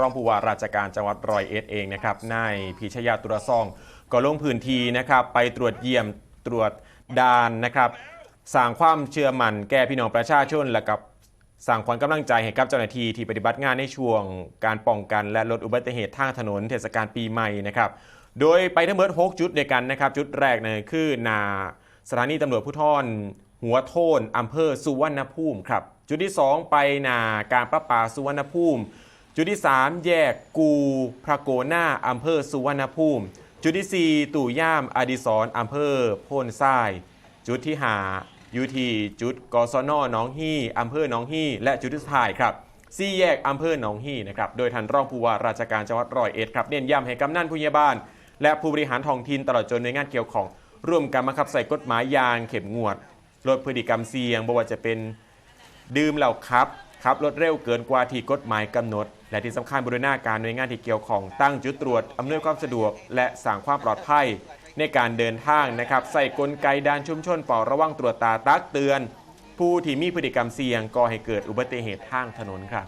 รองผู้ว่าราชการจังหวัดร้อยเอ็ดเองนะครับนายพิชยาตุรซอง ก็ลงพื้นที่นะครับไปตรวจเยี่ยมตรวจดานนะครับสร้างความเชื่อมั่นแก่พี่น้องประชาชนและกับสร้างความกำลังใจให้กับเจ้าหน้าที่ที่ปฏิบัติงานในช่วงการป้องกัน และลดอุบัติเหตุทางถนนเทศกาลปีใหม่นะครับโดยไปทั้งหมด6จุดด้วยกันนะครับจุดแรกเนี่ยคือนาสถานีตำรวจภูธรหัวโทนอำเภอสุวรรณภูมิครับจุดที่ 2 ไปนาการประปาสุวรรณภูมิ จุดที่ 3 แยกกูพระโกหน้าอำเภอสุวรรณภูมิ จุดที่ 4 ตู่ย่ามอดิศรอำเภอโพนทราย จุดที่5อยู่ที่จุดกศนหน้องฮี่อำเภอหนองฮี่และจุดที่สุดท้ายครับสี่แยกอำเภอหนองฮี่นะครับ โดยท่านรองผู้ว่าราชการจังหวัดร้อยเอ็ดครับเน้นย้ำให้กำนันผู้ใหญ่บ้าน และผู้บริหารท้องถิ่นตลอดจนหน่วยงานเกี่ยวของ ร่วมกันบังคับใส่กฎหมายยางเข็มงวด ลดพฤติกรรมเสี่ยงบ่ว่าจะเป็นดื่มเหล้าครับขับรถเร็วเกินกว่าที่กฎหมายกำหนด และที่สำคัญบริหน้าการหน่วยงานที่เกี่ยวของตั้งจุดตรวจอำนวยความสะดวก และสั่งความปลอดภัย ในการเดินทางนะครับใส่กลไกด้านชุมชนป่าระวังตรวจตาตักเตือน ผู้ที่มีพฤติกรรมเสี่ยงก่อให้เกิดอุบัติเหตุทางถนนครับ